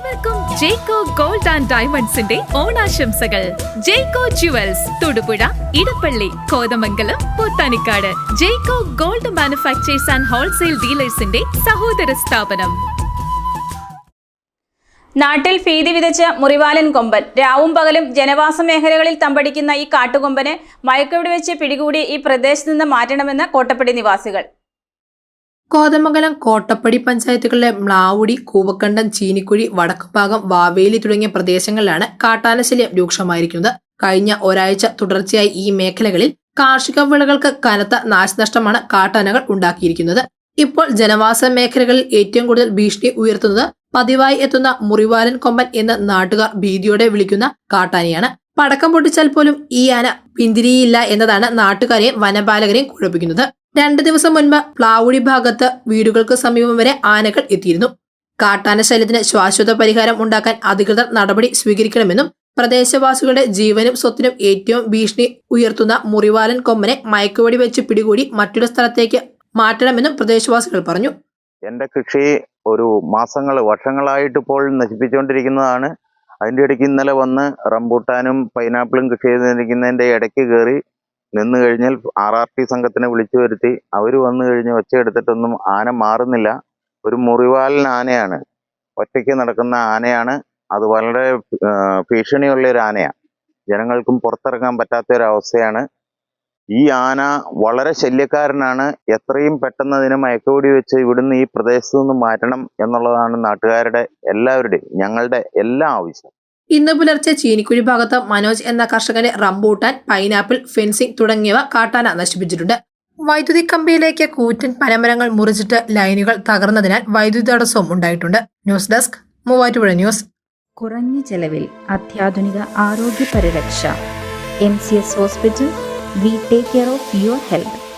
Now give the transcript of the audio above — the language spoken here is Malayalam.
ഏവർക്കും ജേക്കോ ഗോൾഡ് ആൻഡ് ഡയമണ്ട്സിന്റെ ഓണാശംസകൾ. Jeko jewels Thodupuzha Edappally Kothamangalam Pothanikkad. Jeko gold manufacturers and wholesale ഡീലേഴ്സിന്റെ സഹോദര സ്ഥാപനം. നാട്ടിൽ ഭീതി വിതച്ച മുറിവാലൻ കൊമ്പൻ. രാവും പകലും ജനവാസ മേഖലകളിൽ തമ്പടിക്കുന്ന ഈ കാട്ടുകൊമ്പനെ മയക്കവിടെ വെച്ച് പിടികൂടി ഈ പ്രദേശത്ത് നിന്ന് മാറ്റണമെന്ന് കോട്ടപ്പടി നിവാസികൾ. കോതമംഗലം കോട്ടപ്പടി പഞ്ചായത്തുകളിലെ മ്ലാവുടി കൂവക്കണ്ടം ചീനിക്കുഴി വടക്കുഭാഗം വാവേലി തുടങ്ങിയ പ്രദേശങ്ങളിലാണ് കാട്ടാനശല്യം രൂക്ഷമായിരിക്കുന്നത്. കഴിഞ്ഞ ഒരാഴ്ച തുടർച്ചയായി ഈ മേഖലകളിൽ കാർഷിക വിളകൾക്ക് കനത്ത നാശനഷ്ടമാണ് കാട്ടാനകൾ ഉണ്ടാക്കിയിരിക്കുന്നത്. ഇപ്പോൾ ജനവാസ മേഖലകളിൽ ഏറ്റവും കൂടുതൽ ഭീഷണി ഉയർത്തുന്നത് പതിവായി എത്തുന്ന മുറിവാലൻ കൊമ്പൻ എന്ന് നാട്ടുകാർ ഭീതിയോടെ വിളിക്കുന്ന കാട്ടാനയാണ്. പടക്കം പൊട്ടിച്ചാൽ പോലും ഈ ആന പിന്തിരിയില്ല എന്നതാണ് നാട്ടുകാരെയും വനപാലകരെയും കുഴപ്പിക്കുന്നത്. രണ്ടു ദിവസം മുൻപ് പ്ലാവുടി ഭാഗത്ത് വീടുകൾക്ക് സമീപം വരെ ആനകൾ എത്തിയിരുന്നു. കാട്ടാന ശല്യത്തിന് ശാശ്വത പരിഹാരം ഉണ്ടാക്കാൻ അധികൃതർ നടപടി സ്വീകരിക്കണമെന്നും പ്രദേശവാസികളുടെ ജീവനും സ്വത്തിനും ഏറ്റവും ഭീഷണി ഉയർത്തുന്ന മുറിവാലൻ കൊമ്പനെ മയക്കുവടി വെച്ച് പിടികൂടി മറ്റൊരു സ്ഥലത്തേക്ക് മാറ്റണമെന്നും പ്രദേശവാസികൾ പറഞ്ഞു. എന്റെ കൃഷി ഒരു മാസങ്ങൾ വർഷങ്ങളായിട്ട് ഇപ്പോൾ നശിപ്പിച്ചുകൊണ്ടിരിക്കുന്നതാണ്. അതിന്റെ ഇടയ്ക്ക് ഇന്നലെ വന്ന് റംബൂട്ടാനും പൈനാപ്പിളും കൃഷി ചെയ്തിരിക്കുന്നതിന്റെ ഇടയ്ക്ക് കയറി നിന്ന് കഴിഞ്ഞാൽ ആർ ആർ ടി സംഘത്തിനെ വിളിച്ചു വരുത്തി അവർ വന്നു കഴിഞ്ഞ് ഒച്ചയെടുത്തിട്ടൊന്നും ആന മാറുന്നില്ല. ഒരു മുറിവാലൻ ആനയാണ്. ഒറ്റയ്ക്ക് നടക്കുന്ന ആനയാണ്. അത് വളരെ ഭീഷണിയുള്ള ഒരു ആനയാണ്. ജനങ്ങൾക്കും പുറത്തിറങ്ങാൻ പറ്റാത്ത ഒരു അവസ്ഥയാണ് ഈ ആന വളരെ ശല്യക്കാരനാണ്. എത്രയും പെട്ടെന്ന് അതിനെ മയക്കോടി വെച്ച് ഇവിടുന്ന് ഈ പ്രദേശത്തു നിന്ന് മാറ്റണം എന്നുള്ളതാണ് നാട്ടുകാരുടെ എല്ലാവരുടെയും ഞങ്ങളുടെ എല്ലാ ആവശ്യം ഇന്ന് പുലർച്ചെ ചീനിക്കുഴി ഭാഗത്ത് മനോജ് എന്ന കർഷകന്റെ റംബൂട്ടാൻ പൈനാപ്പിൾ ഫെൻസിംഗ് തുടങ്ങിയവ കാട്ടാന നശിപ്പിച്ചിട്ടുണ്ട്. വൈദ്യുതി കമ്പിയിലേക്ക് കൂറ്റൻ പനമരങ്ങൾ മുറിച്ചിട്ട് ലൈനുകൾ തകർന്നതിനാൽ വൈദ്യുതി തടസ്സവും ഉണ്ടായിട്ടുണ്ട്. News desk Muvattupuzha news. കുറഞ്ഞ ചെലവിൽ അത്യാധുനിക ആരോഗ്യ പരിരക്ഷ M C S hospital we take care of your health.